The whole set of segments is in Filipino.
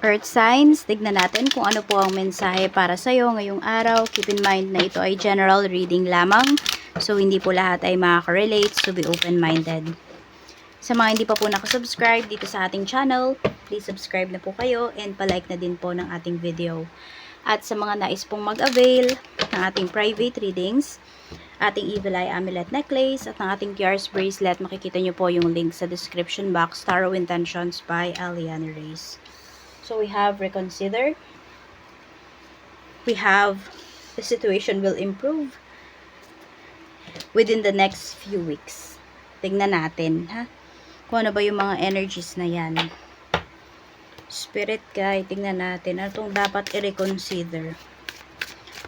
Earth signs, tignan natin kung ano po ang mensahe para sa'yo ngayong araw. Keep in mind na ito ay general reading lamang. So, hindi po lahat ay makaka-relate. So, be open-minded. Sa mga hindi pa po nakasubscribe dito sa ating channel, please subscribe na po kayo and palike na din po ng ating video. At sa mga nais pong mag-avail ng ating private readings, ating Evil Eye Amulet Necklace at ng ating Kiars Bracelet, makikita nyo po yung link sa description box, Tarot Intentions by Aliana Reyes. So we have reconsider. We have the situation will improve within the next few weeks. Tingnan natin, ha? Kung ano ba yung mga energies na yan. Spirit guide, tingnan natin. Ano itong dapat i-reconsider?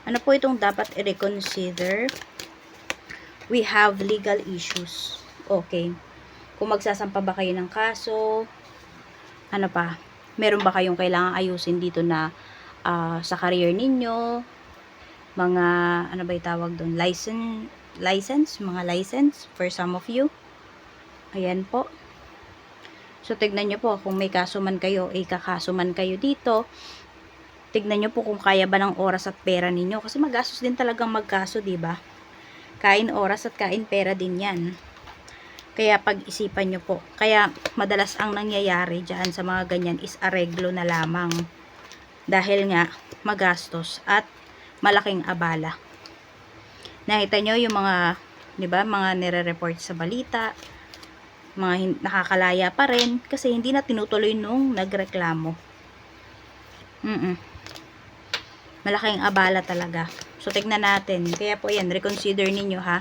Ano po itong dapat i-reconsider? We have legal issues. Okay. Kung magsasampa ba kayo ng kaso, ano pa? Meron ba kayong kailangang ayusin dito na ah, sa career ninyo? Mga, ano ba tawag doon? License, license? Mga license for some of you. Ayan po. So, tignan nyo po kung may kaso man kayo, eh kakaso man kayo dito. Tignan nyo po kung kaya ba ng oras at pera ninyo. Kasi magastos din talagang magkaso, ba? Kain oras at kain pera din yan. Kaya pag-isipan nyo po. Kaya madalas ang nangyayari dyan sa mga ganyan is areglo na lamang. Dahil nga magastos at malaking abala. Nakita nyo yung mga, di ba, mga nire-report sa balita, mga nakakalaya pa rin kasi hindi na tinutuloy nung nagreklamo. Mm Malaking abala talaga. So, tignan natin. Kaya po yan, reconsider ninyo ha.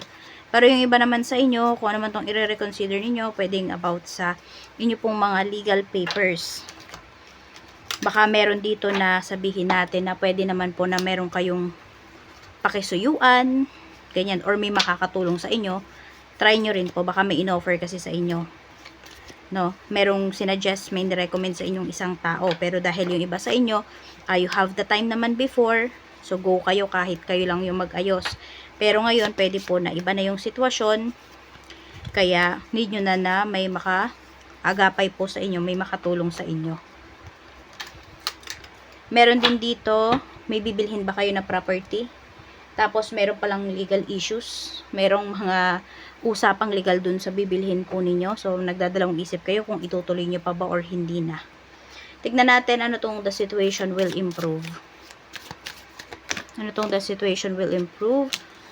Pero yung iba naman sa inyo, kung ano man tong i-reconsider ninyo, pwedeng about sa inyo pong mga legal papers. Baka meron dito na sabihin natin na pwede naman po na meron kayong pakisuyuan, ganyan, or may makakatulong sa inyo, try nyo rin po, baka may in-offer kasi sa inyo. No, merong sinuggest, may recommend sa inyong isang tao, pero dahil yung iba sa inyo, ah, you have the time naman before, so go kayo kahit kayo lang yung mag-ayos. Pero ngayon, pwede po na iba na yung sitwasyon, kaya need nyo na na may maka-agapay po sa inyo, may makatulong sa inyo. Meron din dito, may bibilhin ba kayo na property? Tapos meron palang legal issues. Merong mga usapang legal dun sa bibilhin po ninyo. So nagdadalawang isip kayo kung itutuloy nyo pa ba or hindi na. Tignan natin ano tong the situation will improve. Ano tong the situation will improve.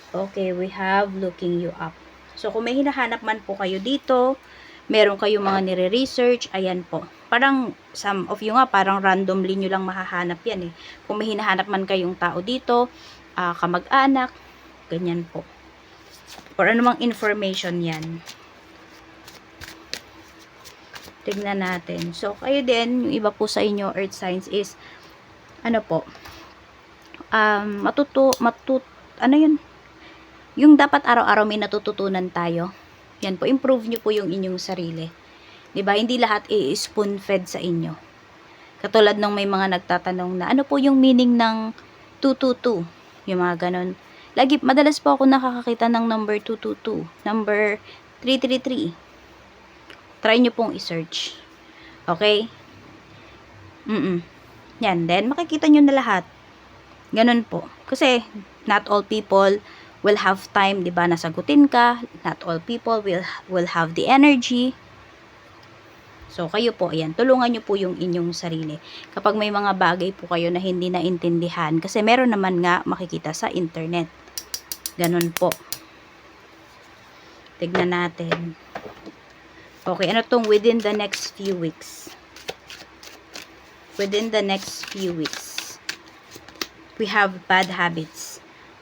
Okay, we have looking you up. So kung may hinahanap man po kayo dito, meron kayong mga nire-research, ayan po. Parang some of you nga, parang randomly nyo lang mahahanap yan eh. Kung may hinahanap man kayong tao dito, ah, kamag-anak, ganyan po. Or anumang information yan. Tignan natin. So, kayo din, yung iba po sa inyo, earth signs is, ano po, um, matuto, matut, ano yun? Yung dapat araw-araw may natututunan tayo. Yan po, improve nyo po yung inyong sarili. ba Hindi lahat i-spoon-fed sa inyo. Katulad nung may mga nagtatanong na, ano po yung meaning ng 222? Yung mga ganon. Lagi, madalas po ako nakakakita ng number 222, number 333. Try nyo pong i-search. Okay? Mm-mm. Yan, then makikita nyo na lahat. Ganon po. Kasi, not all people will have time, di ba, nasagutin ka. Not all people will, will have the energy. So, kayo po, ayan, tulungan nyo po yung inyong sarili. Kapag may mga bagay po kayo na hindi naintindihan, kasi meron naman nga makikita sa internet. Ganon po. Tignan natin. Okay, ano tong within the next few weeks? Within the next few weeks. We have bad habits.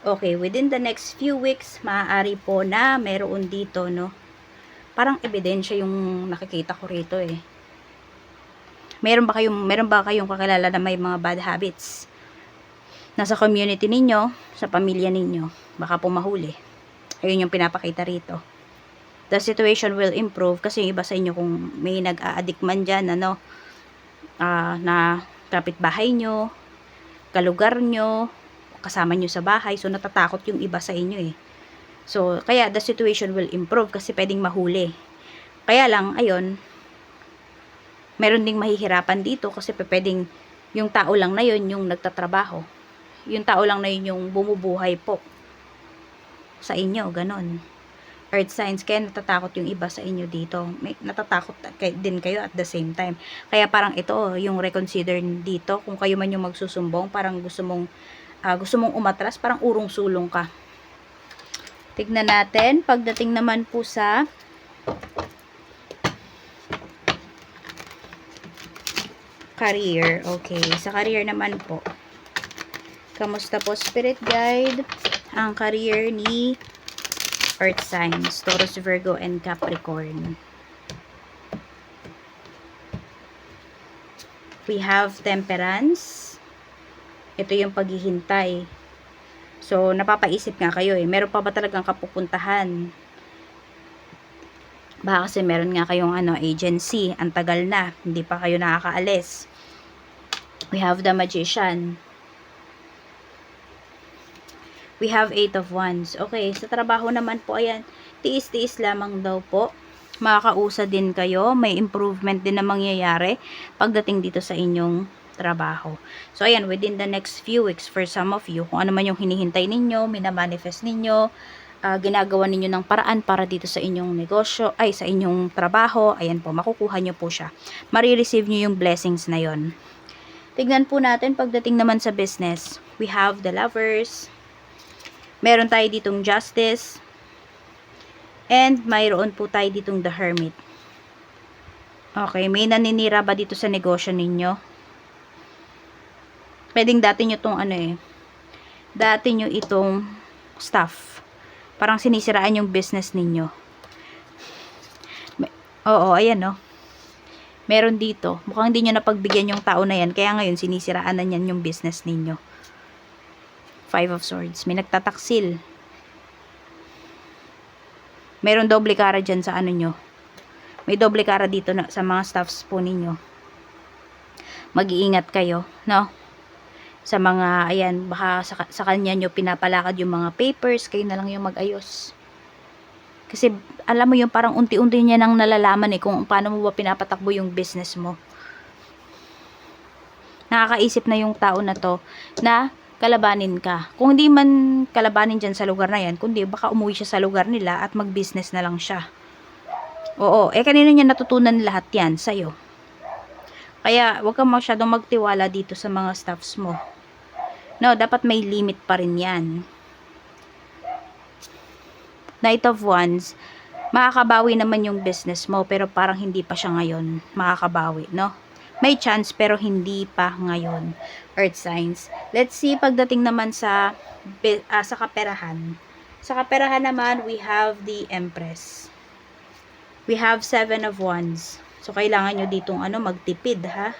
Okay, within the next few weeks, maaari po na meron dito, no? Parang ebidensya yung nakikita ko rito eh. Meron ba kayong meron ba kayong kakilala na may mga bad habits? Nasa community ninyo, sa pamilya ninyo, baka po mahuli. Ayun yung pinapakita rito. The situation will improve kasi iba sa inyo kung may nag-a-addict man dyan, ano, ah, na kapitbahay nyo, kalugar nyo, kasama nyo sa bahay, so natatakot yung iba sa inyo eh. So, kaya the situation will improve kasi pwedeng mahuli. Kaya lang, ayun, meron ding mahihirapan dito kasi pwedeng Yung tao lang na yun yung nagtatrabaho. Yung tao lang na yun yung bumubuhay po sa inyo, ganon. Earth signs, kaya natatakot yung iba sa inyo dito. May, natatakot din kayo at the same time. Kaya parang ito, yung reconsider dito, kung kayo man yung magsusumbong, parang gusto mong, ah, gusto mong umatras, parang urong-sulong ka. Tignan natin, pagdating naman po sa career. Okay, sa career naman po. Kamusta po spirit guide? Ang career ni earth signs, Taurus, Virgo, and Capricorn. We have temperance. Ito yung paghihintay. So, napapaisip nga kayo eh. Meron pa ba talagang kapupuntahan? Baka kasi meron nga kayong ano, agency. Ang tagal na. Hindi pa kayo nakakaalis. We have the magician. We have eight of wands. Okay, sa trabaho naman po, ayan, tiis-tiis lamang daw po. Makakausa din kayo. May improvement din na mangyayari pagdating dito sa inyong trabaho. So, ayan, within the next few weeks, for some of you, kung ano man yung hinihintay ninyo, minamanifest ninyo, uh, ginagawa ninyo ng paraan para dito sa inyong negosyo, ay sa inyong trabaho, ayan po, makukuha nyo po siya. Marireceive nyo yung blessings na yon. Tignan po natin pagdating naman sa business. We have the lovers. Meron tayo ditong justice. And mayroon po tayo ditong the hermit. Okay, may naninira ba dito sa negosyo ninyo? Pwedeng dati nyo tong ano eh. Dati nyo itong staff. Parang sinisiraan yung business ninyo. Oo, ayan no. Meron dito. Mukhang hindi nyo napagbigyan yung tao na yan. Kaya ngayon, sinisiraan na yan yung business ninyo. Five of Swords. May nagtataksil. Meron doble kara dyan sa ano nyo. May doble kara dito na, sa mga staffs po ninyo. Mag-iingat kayo, no? Sa mga, ayan, baka sa, sa kanya nyo pinapalakad yung mga papers, kayo na lang yung mag-ayos. Kasi, alam mo yung parang unti-unti niya nang nalalaman eh kung paano mo ba pinapatakbo yung business mo. Nakakaisip na yung tao na to na kalabanin ka. Kung hindi man kalabanin dyan sa lugar na yan, kundi baka umuwi siya sa lugar nila at mag-business na lang siya. Oo, eh kanina niya natutunan lahat yan sa'yo. Kaya, huwag kang masyadong magtiwala dito sa mga staffs mo. No, dapat may limit pa rin yan. Knight of Wands, makakabawi naman yung business mo, pero parang hindi pa siya ngayon makakabawi, no? May chance, pero hindi pa ngayon. Earth signs. Let's see, pagdating naman sa, uh, sa kaperahan. Sa kaperahan naman, we have the Empress. We have Seven of Wands. So, kailangan nyo ditong ano, magtipid, ha?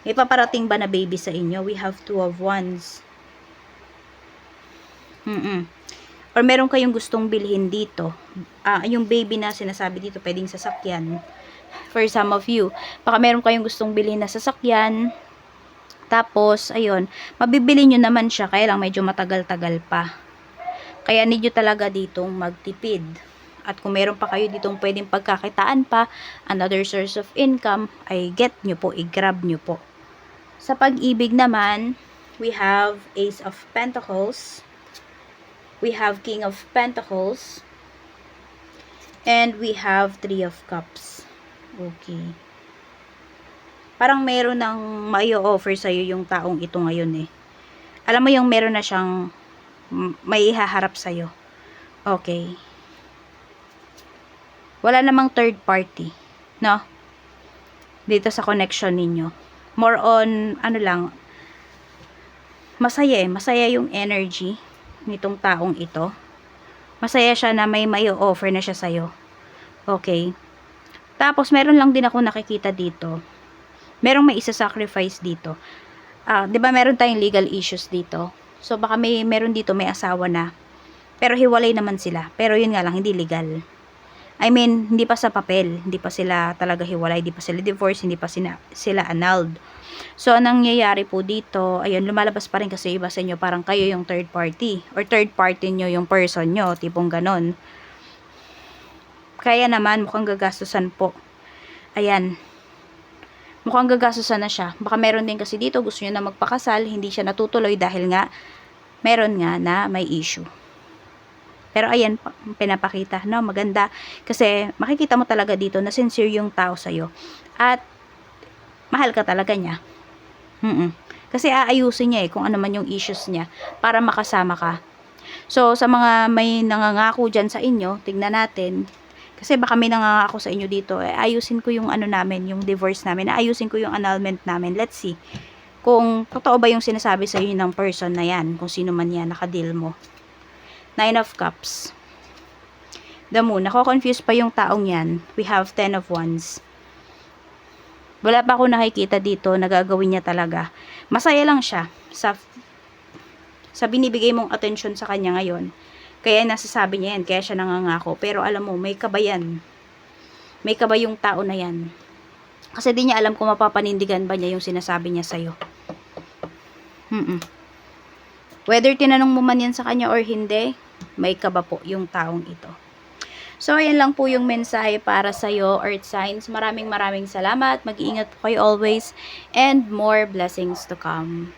May paparating ba na baby sa inyo? We have Two of Wands. Mm-mm. Or meron kayong gustong bilhin dito. Uh, yung baby na sinasabi dito, pwedeng sasakyan. For some of you. Baka meron kayong gustong bilhin na sasakyan. Tapos, ayun, mabibili nyo naman siya, kaya lang medyo matagal-tagal pa. Kaya need talaga ditong magtipid. At kung meron pa kayo ditong pwedeng pagkakitaan pa, another source of income, ay get nyo po, i-grab nyo po. Sa pag-ibig naman, we have Ace of Pentacles, we have King of Pentacles, and we have Three of Cups. Okay. Parang meron ng mayo offer sa'yo yung taong ito ngayon eh. Alam mo yung meron na siyang may ihaharap sa'yo. Okay. Wala namang third party. No? Dito sa connection ninyo. More on, ano lang, masaya eh. Masaya yung energy nitong taong ito. Masaya siya na may may offer na siya sa'yo. Okay. Tapos, meron lang din ako nakikita dito. Merong may isa-sacrifice dito. Ah, 'di ba meron tayong legal issues dito? So baka may meron dito may asawa na. Pero hiwalay naman sila. Pero yun nga lang hindi legal. I mean, hindi pa sa papel, hindi pa sila talaga hiwalay, hindi pa sila divorce, hindi pa sila, sila annulled. So, anong nangyayari po dito, ayun, lumalabas pa rin kasi iba sa inyo, parang kayo yung third party, or third party nyo yung person nyo, tipong ganon. Kaya naman, mukhang gagastusan po. Ayan. mukhang gagastusan na siya. Baka meron din kasi dito, gusto niya na magpakasal, hindi siya natutuloy dahil nga, meron nga na may issue. Pero ayan, pa- pinapakita, no? Maganda. Kasi makikita mo talaga dito na sincere yung tao sa'yo. At mahal ka talaga niya. mm Kasi aayusin niya eh kung ano man yung issues niya para makasama ka. So, sa mga may nangangako dyan sa inyo, tignan natin. Kasi baka may nangangako sa inyo dito, eh, ayusin ko yung ano namin, yung divorce namin, ayusin ko yung annulment namin. Let's see. Kung totoo ba yung sinasabi sa inyo ng person na yan, kung sino man yan, nakadeal mo. Nine of Cups. The Moon. Nako-confuse pa yung taong yan. We have Ten of Wands. Wala pa ako nakikita dito na gagawin niya talaga. Masaya lang siya sa sa binibigay mong attention sa kanya ngayon. Kaya nasasabi niya yan, kaya siya nangangako. Pero alam mo, may kabayan. May kaba yung tao na yan. Kasi di niya alam kung mapapanindigan ba niya yung sinasabi niya sa'yo. Mm Whether tinanong mo man yan sa kanya or hindi, may kaba po yung taong ito. So, ayan lang po yung mensahe para sa'yo, Earth Signs. Maraming maraming salamat. Mag-iingat po kayo always. And more blessings to come.